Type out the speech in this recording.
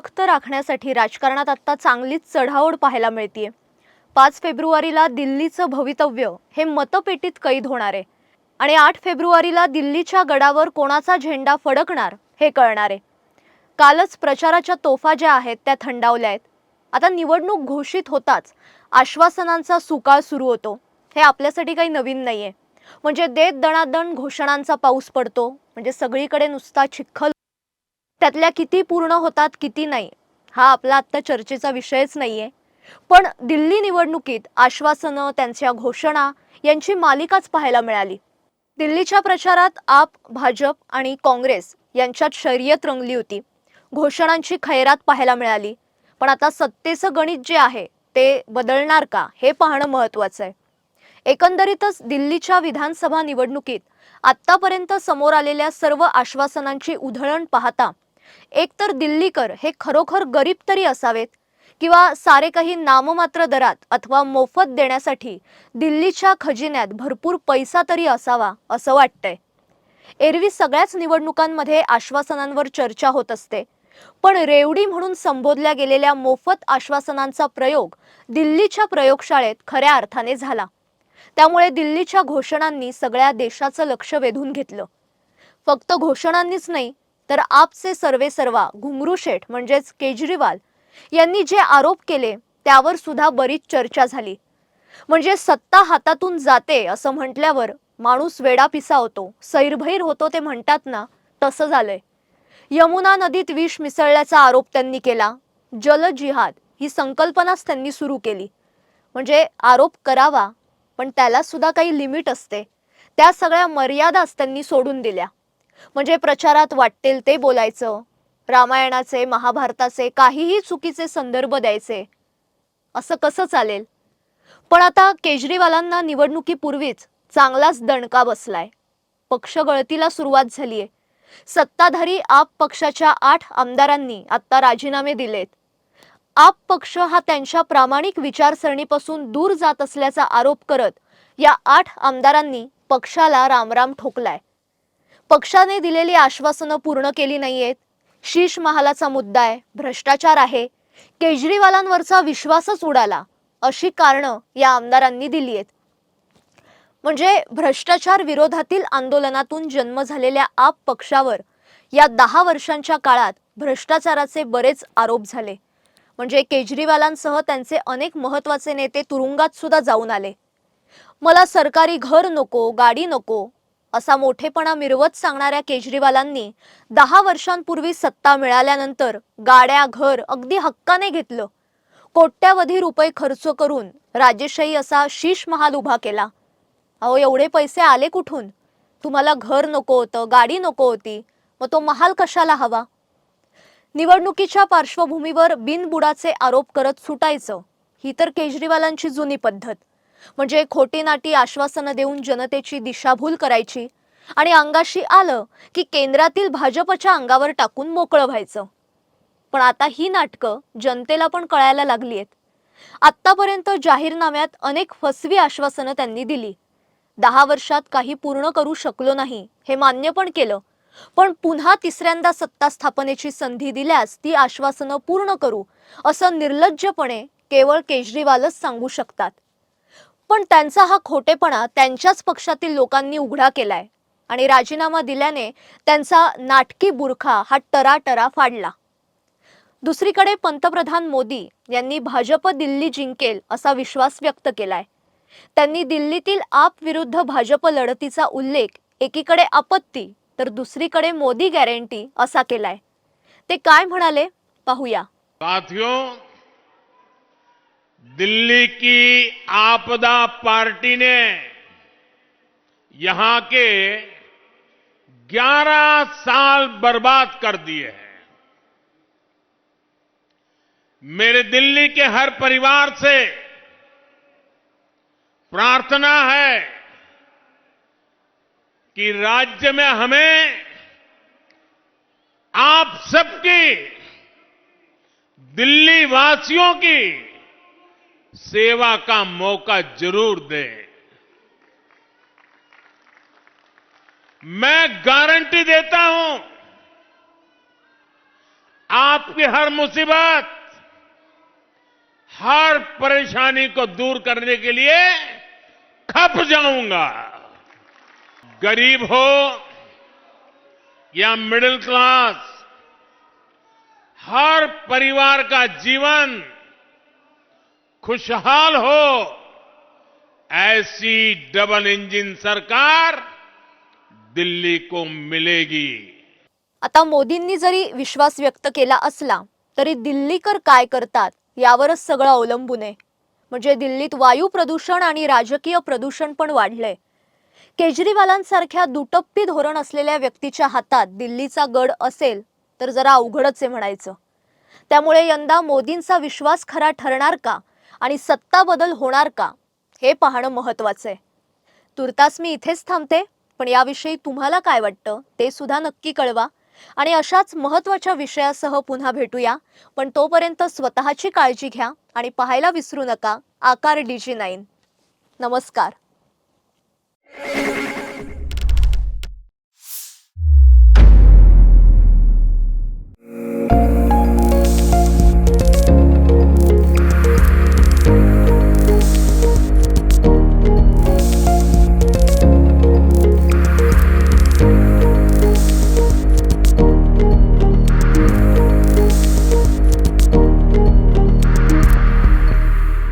तक्त राखण्यासाठी राजकारणात आत्ता चांगलीच चढाओढ पाहायला मिळतीये. पाच फेब्रुवारीला दिल्लीचं भवितव्य हे मतपेटीत कैद होणार आहे आणि आठ फेब्रुवारीला दिल्लीच्या गडावर कोणाचा झेंडा फडकणार हे कळणार आहे. कालच प्रचाराच्या तोफा ज्या आहेत त्या थंडावल्या आहेत. आता निवडणूक घोषित होताच आश्वासनांचा सुकाळ सुरू होतो. हे आपल्यासाठी काही नवीन नाही आहे म्हणजे देत दणादण घोषणांचा पाऊस पडतो. म्हणजे सगळीकडे नुसता चिखल त्यातल्या किती पूर्ण होतात किती नाही हा आपला आत्ता चर्चेचा विषयच नाही आहे पण दिल्ली निवडणुकीत आश्वासनं त्यांच्या घोषणा यांची मालिकाच पाहायला मिळाली. दिल्लीच्या प्रचारात आप भाजप आणि काँग्रेस यांच्यात शर्यत रंगली होती. घोषणांची खैरात पाहायला मिळाली. पण आता सत्तेचं गणित जे आहे ते बदलणार का हे पाहणं महत्त्वाचं आहे. एकंदरीतच दिल्लीच्या विधानसभा निवडणुकीत आत्तापर्यंत समोर आलेल्या सर्व आश्वासनांची उधळण पाहता एकतर दिल्लीकर हे खरोखर गरीब तरी असावेत किंवा सारे काही नाममात्र दरात अथवा मोफत देण्यासाठी दिल्लीच्या खजिन्यात भरपूर पैसा तरी असावा असं वाटतंय. एरवी सगळ्याच निवडणुकांमध्ये आश्वासनांवर चर्चा होत असते. पण रेवडी म्हणून संबोधल्या गेलेल्या मोफत आश्वासनांचा प्रयोग दिल्लीच्या प्रयोगशाळेत खऱ्या अर्थाने झाला. त्यामुळे दिल्लीच्या घोषणांनी सगळ्या देशाचं लक्ष वेधून घेतलं. फक्त घोषणांनीच नाही तर आपचे सर्वे सर्वा घुंगरू शेठ म्हणजेच केजरीवाल यांनी जे आरोप केले त्यावर सुद्धा बरीच चर्चा झाली. म्हणजे सत्ता हातातून जाते असं म्हटल्यावर माणूस वेडा पिसा होतो सैरभैर होतो ते म्हणतात ना तसं झालंय. यमुना नदीत विष मिसळल्याचा आरोप त्यांनी केला जल जिहाद ही संकल्पनाच त्यांनी सुरू केली. म्हणजे आरोप करावा पण त्याला सुद्धा काही लिमिट असते त्या सगळ्या मर्यादाच त्यांनी सोडून दिल्या. म्हणजे प्रचारात वाटतील ते बोलायचं. रामायणाचे महाभारताचे काहीही चुकीचे संदर्भ द्यायचे. असं कसं चालेल? पण आता केजरीवालांना निवडणुकीपूर्वीच चांगलाच दणका बसलाय. पक्ष गळतीला सुरुवात झालीय. सत्ताधारी आप पक्षाच्या आठ आमदारांनी आता राजीनामे दिलेत. आप पक्ष हा त्यांच्या प्रामाणिक विचारसरणीपासून दूर जात असल्याचा आरोप करत या आठ आमदारांनी पक्षाला रामराम ठोकलाय. पक्षाने दिलेली आश्वासनं पूर्ण केली नाहीयेत. शीश महालाचा मुद्दा आहे भ्रष्टाचार आहे. केजरीवालांवरचा विश्वासच उडाला अशी कारणं या आमदारांनी दिली आहेत. म्हणजे भ्रष्टाचार विरोधातील आंदोलनातून जन्म झालेल्या आप पक्षावर या दहा वर्षांच्या काळात भ्रष्टाचाराचे बरेच आरोप झाले. म्हणजे केजरीवालांसह त्यांचे अनेक महत्त्वाचे नेते तुरुंगात सुद्धा जाऊन आले. मला सरकारी घर नको गाडी नको असा मोठेपणा मिरवत सांगणाऱ्या केजरीवालांनी दहा वर्षांपूर्वी सत्ता मिळाल्यानंतर गाड्या घर अगदी हक्काने घेतलं. कोट्यावधी रुपये खर्च करून राजेशाही असा शीश महाल उभा केला. अहो एवढे पैसे आले कुठून? तुम्हाला घर नको होतं गाडी नको होती. मग तो महाल कशाला हवा? निवडणुकीच्या पार्श्वभूमीवर बिनबुडाचे आरोप करत सुटायचं. ही तर केजरीवालांची जुनी पद्धत. म्हणजे खोटी नाटी आश्वासनं देऊन जनतेची दिशाभूल करायची. आणि अंगाशी आलं की केंद्रातील भाजपच्या अंगावर टाकून मोकळं व्हायचं. पण आता ही नाटकं जनतेला पण कळायला लागली आहेत आत्तापर्यंत जाहीरनाम्यात अनेक फसवी आश्वासनं त्यांनी दिली. दहा वर्षात काही पूर्ण करू शकलो नाही हे मान्य पण केलं. पण पुन्हा तिसऱ्यांदा सत्ता स्थापनेची संधी दिल्यास ती आश्वासनं पूर्ण करू असं निर्लज्जपणे केवळ केजरीवालच सांगू शकतात. पण त्यांचा हा खोटेपणा त्यांच्याच पक्षातील लोकांनी उघडा केलाय. आणि राजीनामा दिल्याने त्यांचा नाटकी बुरखा हा टराटरा फाडला. दुसरीकडे पंतप्रधान मोदी यांनी भाजप दिल्ली जिंकेल असा विश्वास व्यक्त केलाय. त्यांनी दिल्लीतील आप विरुद्ध भाजप लढतीचा उल्लेख एकीकडे आपत्ती तर दुसरीकडे मोदी गॅरंटी असा केलाय. ते काय म्हणाले? पाहूया. साथियों दिल्ली की आपदा पार्टी ने यहाँ के 11 साल बर्बाद कर दिए हैं। मेरे दिल्ली के हर परिवार से प्रार्थना है कि राज्य में हमें आप सबकी दिल्ली वासियों की सेवा का मौका ज़रूर दें। मैं गारंटी देता हूँ, आपकी हर मुसीबत, हर परेशानी को दूर करने के लिए खप जाऊँगा। गरीब हो या मिडिल क्लास, हर परिवार का जीवन खुशहाल हो। ऐसी डबल इंजिन सरकार दिल्ली को मिलेगी। आता मोदींनी जरी विश्वास व्यक्त केला असला तरी दिल्लीकर काय करतात यावरच सगळं अवलंबून आहे. म्हणजे दिल्लीत वायू प्रदूषण आणि राजकीय प्रदूषण पण वाढलंय. केजरीवालांसारख्या दुटप्पी धोरण असलेल्या व्यक्तीच्या हातात दिल्लीचा गड असेल तर जरा अवघडच आहे म्हणायचं. त्यामुळे यंदा मोदींचा विश्वास खरा ठरणार का? आणि सत्ता बदल होणार का? हे पाहणं महत्त्वाचं आहे. तुर्तास मी इथेच थांबते पण याविषयी तुम्हाला काय वाटतं ते सुद्धा नक्की कळवा. आणि अशाच महत्त्वाच्या विषयासह पुन्हा भेटूया पण तोपर्यंत स्वतःची काळजी घ्या आणि पाहायला विसरू नका. आकार डीजी नाईन. नमस्कार.